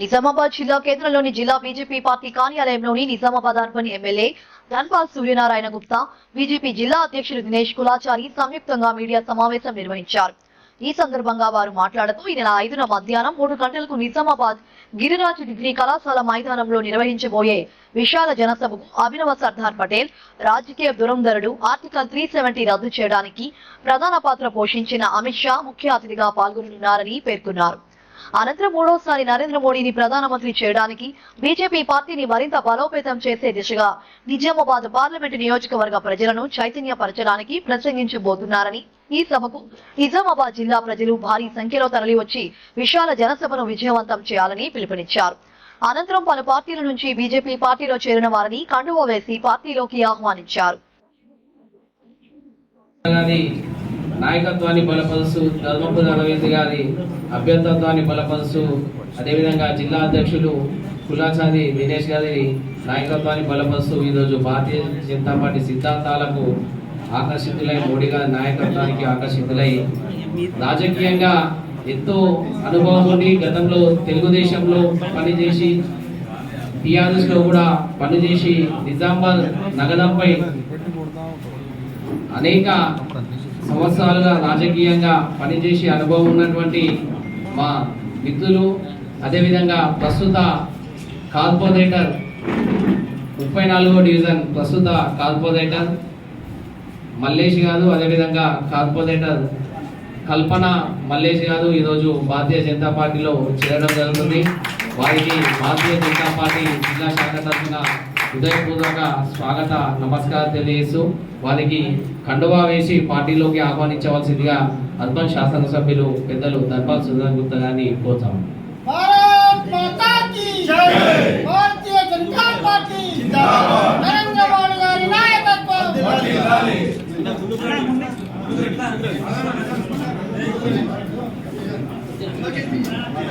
నిజామాబాద్ జిల్లా కేంద్రంలోని జిల్లా BJP party కార్యాలయంలోని Nizamabad urban MLA Dhanpal Suryanarayana Gupta BJP జిల్లా అధ్యక్షుడు దినేష్ కులాచారి సంయుక్తంగా మీడియా సమావేశం నిర్వహించారు. ఈ సందర్భంగా వారు మాట్లాడుతూ ఈ నెల ఐదున మధ్యాహ్నం మూడు గంటలకు నిజామాబాద్ గిరిరాజ్ డిగ్రీ కళాశాల మైదానంలో నిర్వహించబోయే విశాల జనసభకు అభినవ సర్దార్ పటేల్ రాజకీయ దురంధరుడు ఆర్టికల్ త్రీ సెవెంటీ రద్దు చేయడానికి ప్రధాన పాత్ర పోషించిన అమిత్ షా ముఖ్య అతిథిగా పాల్గొనున్నారని పేర్కొన్నారు. అనంతరం మూడోసారి నరేంద్ర మోడీని ప్రధానమంత్రి చేయడానికి బీజేపీ పార్టీని మరింత బలోపేతం చేసే దిశగా నిజామాబాద్ పార్లమెంటు నియోజకవర్గ ప్రజలను చైతన్యపరచడానికి ప్రసంగించబోతున్నారని ఈ సభకు నిజామాబాద్ జిల్లా ప్రజలు భారీ సంఖ్యలో తరలివచ్చి విశాల జనసభను విజయవంతం చేయాలని పిలుపునిచ్చారు. అనంతరం పలు పార్టీల నుంచి బీజేపీ పార్టీలో చేరిన వారిని కండువ వేసి పార్టీలోకి ఆహ్వానించారు. నాయకత్వాన్ని బలపరుస్తూ ధర్మపురి రవీంద్ర గారి అభ్యర్థత్వాన్ని బలపరుస్తూ అదేవిధంగా జిల్లా అధ్యక్షులు కులాచారి దినేష్ గారి నాయకత్వాన్ని బలపరుస్తూ ఈరోజు భారతీయ జనతా పార్టీ సిద్ధాంతాలకు ఆకర్షితులై మోడీ గారి నాయకత్వానికి ఆకర్షితులై రాజకీయంగా ఎంతో అనుభవం ఉండి గతంలో తెలుగుదేశంలో పనిచేసి టీఆర్ఎస్లో కూడా పనిచేసి నిజామాబాద్ నగరంపై అనేక సంవత్సరాలుగా రాజకీయంగా పనిచేసి అనుభవం ఉన్నటువంటి మా మిత్రులు అదేవిధంగా ప్రస్తుత కార్పొరేటర్ ముప్పై నాలుగో డివిజన్ ప్రస్తుత కార్పొరేటర్ మల్లేష్ గారు అదేవిధంగా కార్పొరేటర్ కల్పన మల్లేష్ గారు ఈరోజు భారతీయ జనతా పార్టీలో చేరడం జరుగుతుంది. వారికి భారతీయ జనతా పార్టీ జిల్లా శాఖ తరఫున హృదయపూర్వక స్వాగత నమస్కారం తెలియజేస్తూ వారికి కండువా వేసి పార్టీలోకి ఆహ్వానించవలసిందిగా అర్బన్ శాసనసభ్యులు పెద్దలు దర్పాల్ సుందర్ గుప్తా గారిని కోరుతాం.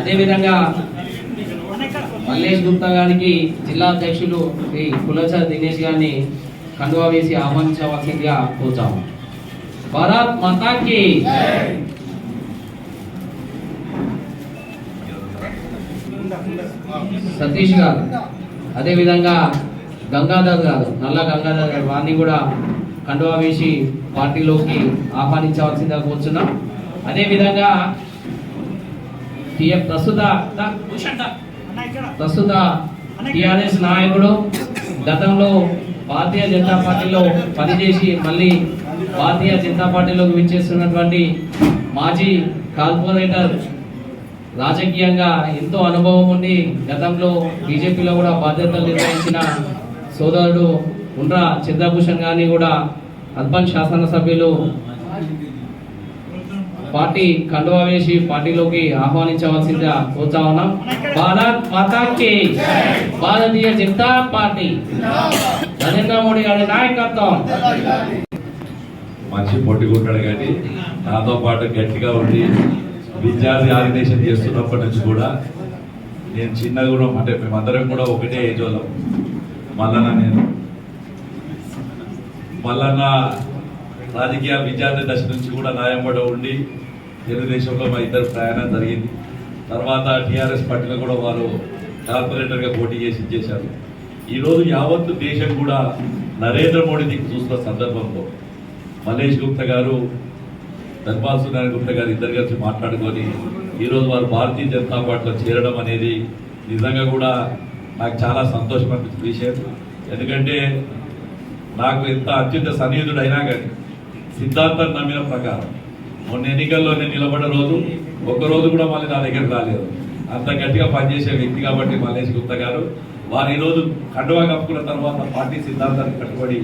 అదేవిధంగా మల్లేష్ గుప్తా గారికి జిల్లా అధ్యక్షులు శ్రీ కులచ దినేష్ గారిని కండువా వేసి ఆహ్వానించవలసిందిగా కోరుతాము. భారత్ మాతాకి సతీష్ గారు అదేవిధంగా గంగాధర్ గారు నల్ల గంగాధర్ గారు వారిని కూడా కండువా వేసి పార్టీలోకి ఆహ్వానించవలసిందిగా కూర్చున్నాం. అదేవిధంగా టీఎం ప్రస్తుత ప్రస్తుత టిఆర్ఎస్ నాయకుడు గతంలో భారతీయ జనతా పార్టీలో పనిచేసి మళ్ళీ భారతీయ జనతా పార్టీలోకి విచ్చేస్తున్నటువంటి మాజీ కార్పొరేటర్ రాజకీయంగా ఎంతో అనుభవం ఉండి గతంలో బీజేపీలో కూడా బాధ్యతలు నిర్వహించిన సోదరుడు ఉండ్రా చంద్రభూషణ్ గారిని కూడా అర్బన్ శాసనసభ్యులు పార్టీ కండువా వేసి పార్టీలోకి ఆహ్వానించవలసిందిగా కోరుతా ఉన్నాం. భారత్ మాతాకి భారతీయ జనతా పార్టీ. నరేంద్ర మోడీ గారి నాయకత్వం. మంచి పొట్టుకుంటాడు కానీ నాతో పాటు గట్టిగా ఉండి విద్యార్థి ఆర్గనైజేషన్ చేస్తున్నప్పటి నుంచి కూడా నేను చిన్నగా కూడా అంటే మేమందరం కూడా ఒకటే ఏజ్ వాళ్ళం. మల్లన్న నేను. మల్లన్న రాజకీయ విద్యార్థి దశ నుంచి కూడా నాయంబడ ఉండి తెలుగుదేశంలో మా ఇద్దరు ప్రయాణం జరిగింది. తర్వాత టీఆర్ఎస్ పార్టీలో కూడా వారు కార్పొరేటర్గా పోటీ చేసి ఇచ్చేశారు. ఈరోజు యావత్తు దేశం కూడా నరేంద్ర మోడీ దిక్కు చూస్తున్న సందర్భంలో మహేష్ గుప్తా గారు ధర్మాల్ సునారాయణ గుప్తా గారు ఇద్దరు కలిసి మాట్లాడుకొని ఈరోజు వారు భారతీయ జనతా పార్టీలో చేరడం అనేది నిజంగా కూడా నాకు చాలా సంతోషం అనిపించిన విషయం. ఎందుకంటే నాకు ఎంత అత్యంత సన్నిహితుడు అయినా కానీ సిద్ధాంతం నమ్మిన ప్రకారం మొన్న ఎన్నికల్లో నేను నిలబడ్డ రోజు ఒక్క రోజు కూడా మళ్ళీ నా దగ్గర రాలేదు. అంత గట్టిగా పనిచేసే వ్యక్తి కాబట్టి మల్లేష్ గుప్తా గారు వారు ఈరోజు కండువా కప్పుకున్న తర్వాత పార్టీ సిద్ధాంతానికి కట్టుబడి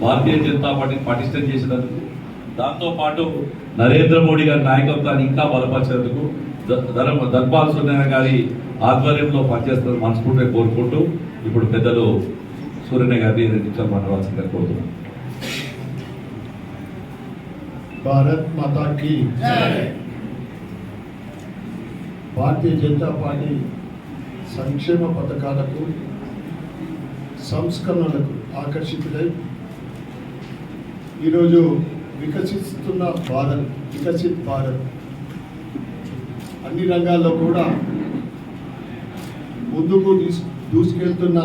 భారతీయ జనతా పార్టీని పటిష్టం చేసినందుకు దాంతోపాటు నరేంద్ర మోడీ గారి నాయకత్వాన్ని ఇంకా బలపరిచేందుకు ద- ధర్మ ధర్పాల్ గారి ఆధ్వర్యంలో పనిచేస్తున్న మనస్ఫూర్తిగా కోరుకుంటూ ఇప్పుడు పెద్దలు సూర్యన గారిని రెండు నిమిషాలు మాట్లాడాల్సిందిగా కోరుతున్నాను. భారత్ మాతా की భారతీయ జనతా పార్టీ సంక్షేమ పథకాలకు సంస్కరణలకు ఆకర్షితులై ఈరోజు వికసిస్తున్న భారత్ వికసిత్ భారత్. అన్ని రంగాల్లో కూడా ముందుకు దూసుకెళ్తున్న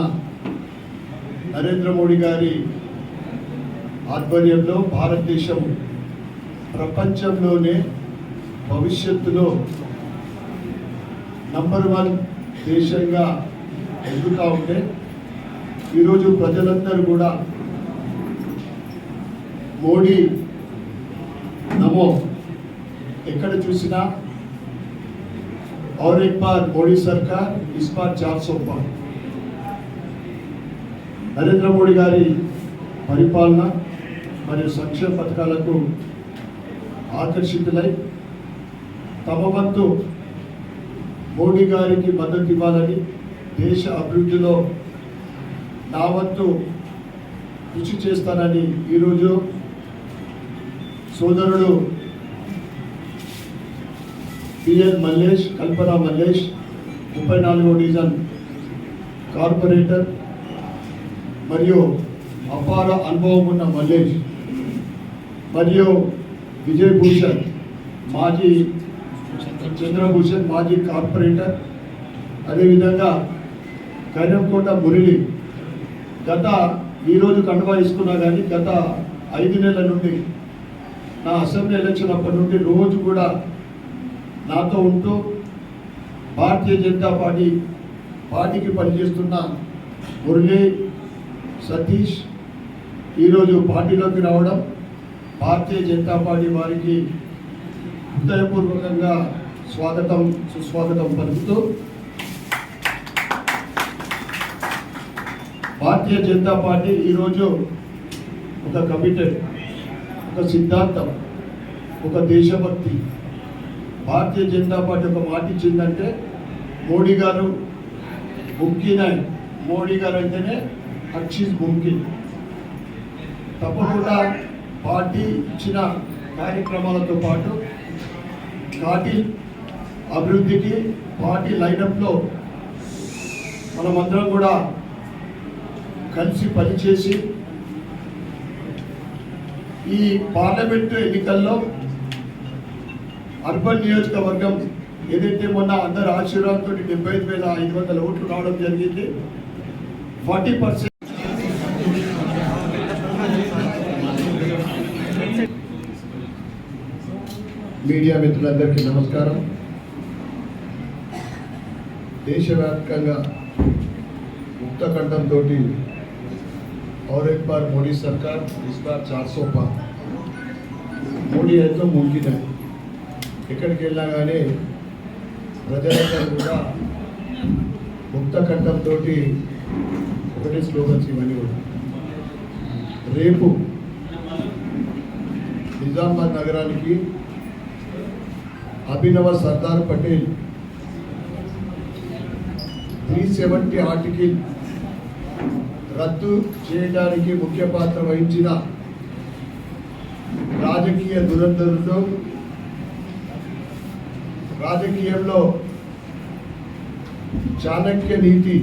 నరేంద్ర మోడీ గారి ఆధ్వర్యంలో భారతదేశం ప్రపంచంలోనే భవిష్యత్తులో నంబర్ వన్ దేశంగా ఎదుగుతూ ఉంటే ఈరోజు ప్రజలందరూ కూడా మోడీ నమో ఎక్కడ చూసినా और एक बार मोदी सरकार इस बार चार सौ पार నరేంద్ర మోడీ గారి పరిపాలన మరియు సంక్షేమ పథకాలకు ఆకర్షితులై తమ వంతు మోడీ గారికి మద్దతు ఇవ్వాలని దేశ అభివృద్ధిలో నా వంతు కృషి చేస్తానని ఈరోజు సోదరుడు పిఎన్ మల్లేష్ కల్పన మల్లేష్ ముప్పై నాలుగో డివిజన్ కార్పొరేటర్ మరియు అపార అనుభవం ఉన్న మల్లేష్. మరియు విజయ్ భూషణ్ మాజీ చంద్రభూషణ్ మాజీ కార్పొరేటర్ అదేవిధంగా కైనంకోట మురళి గత ఈరోజు కండువా ఇస్తున్నా కానీ గత ఐదు నెలల నుండి నా అసెంబ్లీ ఎలక్షన్ అప్పటి నుండి రోజు కూడా నాతో ఉంటూ భారతీయ జనతా పార్టీ పార్టీకి పనిచేస్తున్న మురళి సతీష్ ఈరోజు పార్టీలోకి రావడం భారతీయ జనతా పార్టీ వారికి హృదయపూర్వకంగా స్వాగతం సుస్వాగతం పలుకుతూ భారతీయ జనతా పార్టీ ఈరోజు ఒక కమిటెడ్ ఒక సిద్ధాంతం ఒక దేశభక్తి. భారతీయ జనతా పార్టీ ఒక మాట ఇచ్చిందంటే మోడీ గారు ముమ్కిన్ మోడీ గారు అంటేనే అక్షిస్ ముమ్కిన్ తప్పకుండా పార్టీ ఇచ్చిన కార్యక్రమాలతో పాటు పార్టీ అభివృద్ధికి పార్టీ లైనప్లో మనమందరం కూడా కలిసి పనిచేసి ఈ పార్లమెంటు ఎన్నికల్లో అర్బన్ నియోజకవర్గం ఏదైతే మొన్న అందరు ఆశీర్వాదంతో డెబ్బై ఐదు వేల ఐదు వందల ఓట్లు రావడం జరిగింది ఫార్టీ పర్సెంట్ మీడియా మిత్రులందరికీ నమస్కారం దేశవ్యాప్తంగా ముక్త కంఠంతో और एक बार मोदी सरकार इस बार चार सौ पार మోడీ అయితే ముమ్కిన్ ఎక్కడికి వెళ్ళినా కానీ ప్రజలందరూ కూడా ముక్త కంఠంతో ఒకటే స్లోగన్స్ ఇవన్నీ కూడా రేపు నిజామాబాద్ నగరానికి అభినవ Sardar Patel. Three seventy article రద్దు చేయడానికి ముఖ్య పాత్ర వహించిన రాజకీయ దురంధరులు రాజకీయంలో చాణక్య నీతి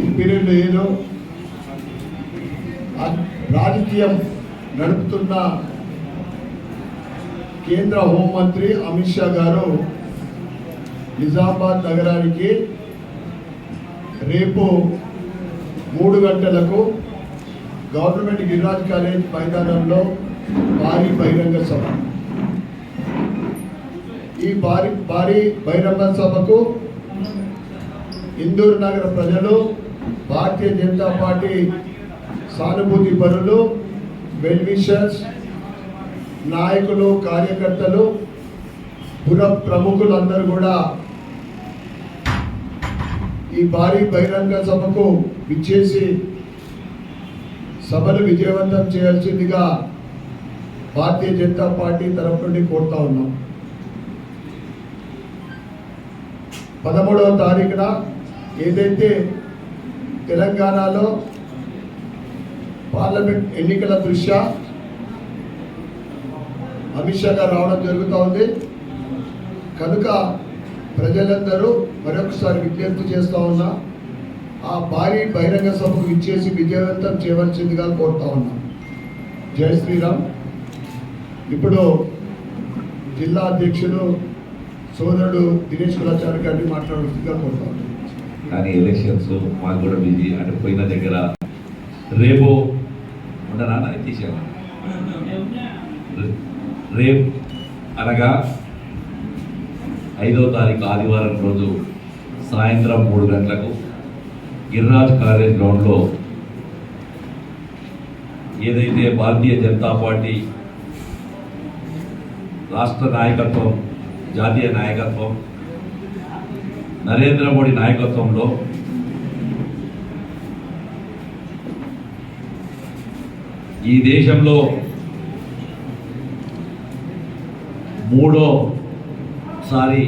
ఈ ఏదో రాజకీయం నడుపుతున్న కేంద్ర హోంమంత్రి అమిత్ షా గారు నిజామాబాద్ నగరానికి రేపు మూడు గంటలకు గవర్నమెంట్ గిరిరాజ్ కాలేజ్ మైదానంలో భారీ బహిరంగ సభ. ఈ భారీ భారీ బహిరంగ సభకు ఇందూరు నగర ప్రజలు భారతీయ జనతా పార్టీ సానుభూతి పరులు వెల్విషర్స్ నాయకులు కార్యకర్తలు పుర ప్రముఖులందరూ కూడా ఈ భారీ బహిరంగ సభకు విచ్చేసి సభను విజయవంతం చేయాల్సిందిగా భారతీయ జనతా పార్టీ తరఫు నుండి కోరుతా ఉన్నాం. పదమూడవ తారీఖున ఏదైతే తెలంగాణలో పార్లమెంట్ ఎన్నికల దృష్ట్యా అమిత్ షా గారు రావడం జరుగుతూ ఉంది. కనుక ప్రజలందరూ మరొకసారి విజ్ఞప్తి చేస్తూ ఉన్నా ఆ భారీ బహిరంగ సభకు ఇచ్చేసి విజయవంతం చేయవలసిందిగా కోరుతా ఉన్నాం. జై శ్రీరామ్. ఇప్పుడు జిల్లా అధ్యక్షుడు సోదరుడు దినేష్ కులాచారి గారిని మాట్లాడుతుందిగా కోరుతా ఉన్నాను. కానీ ఎలక్షన్స్ మాకు కూడా బిజీ. అంటే పోయిన దగ్గర రేపు ఉండనా తీసేవా రేపు అనగా ఐదో తారీఖు ఆదివారం రోజు సాయంత్రం మూడు గంటలకు గిరిరాజ్ కాలేజ్ గ్రౌండ్లో ఏదైతే భారతీయ జనతా పార్టీ రాష్ట్ర నాయకత్వం జాతీయ నాయకత్వం నరేంద్ర మోడీ నాయకత్వంలో ఈ దేశంలో మూడోసారి